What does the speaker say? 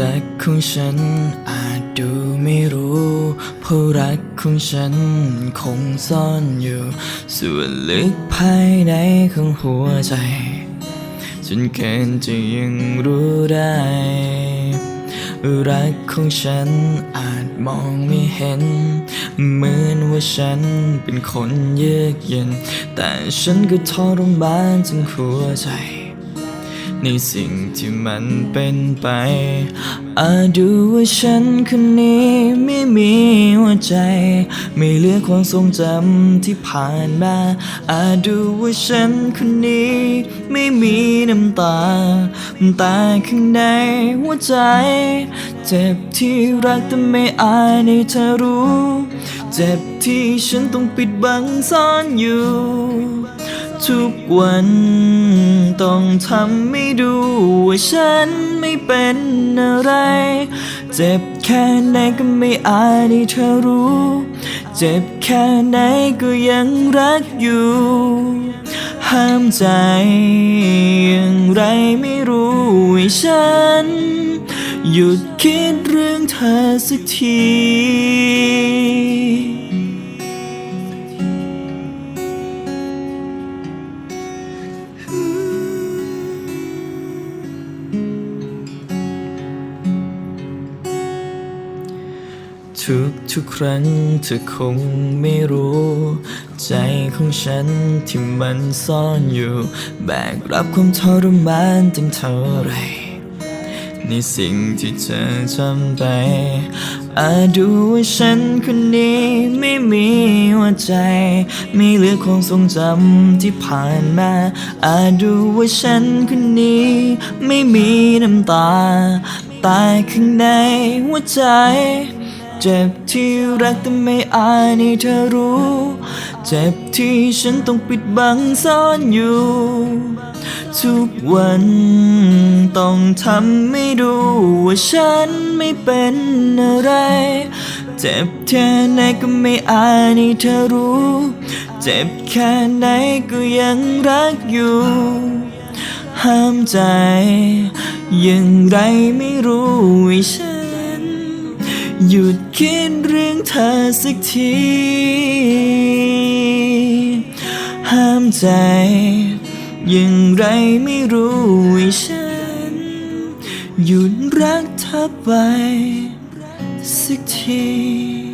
รักของฉันอาจดูไม่รู้เพราะรักของฉันคงซ่อนอยู่ ส่วนลึกภายในของหัวใจจนเกินจะยังรู้ได้ รักของฉันอาจมองไม่เห็น เหมือนว่าฉันเป็นคนเยือกเย็น แต่ฉันก็ทรมานจนหัวใจ ในสิ่งที่มันเป็นไป อาจดูว่าฉันคนนี้ไม่มีหัวใจ ไม่เหลือความทรงจำที่ผ่านมา อาจดูว่าฉันคนนี้ไม่มีน้ำตา แต่ข้างในหัวใจ เจ็บที่รักแต่ไม่อาจให้เธอรู้ เจ็บที่ฉันต้องปิดบังซ่อนอยู่ ทุกวัน ต้องทำไม่ดูว่าฉันไม่เป็นอะไร เจ็บแค่ไหนก็ไม่อาจให้เธอรู้ เจ็บแค่ไหนก็ยังรักอยู่ ห้ามใจอย่างไรไม่รู้ให้ฉัน หยุดคิดเรื่องเธอสักที ทุกทุกครั้งเธอคงไม่รู้ ใจของฉันที่มันซ่อนอยู่ แบกรับความทรมานตั้งเท่าไรในสิ่งที่เธอทำไป อาจดูว่าฉันคนนี้ไม่มีหัวใจ ไม่เหลือความทรงจำที่ผ่านมา อาจดูว่าฉันคนนี้ ไม่มีน้ำตาตายข้างในหัวใจ เจ็บที่รักแต่ไม่อาจให้เธอรู้ เจ็บที่ฉันต้องปิดบังซ่อนอยู่ ทุกวันต้องทำไม่ดูว่าฉันไม่เป็นอะไร เจ็บแค่ไหนก็ไม่อาจให้เธอรู้ เจ็บแค่ไหนก็ยังรักอยู่ ห้ามใจย่างไรไม่รู้ให้ฉัน หยุดคิดเรื่องเธอสักที ห้ามใจ ยังไรไม่รู้ให้ฉัน หยุดรักเธอไป สักที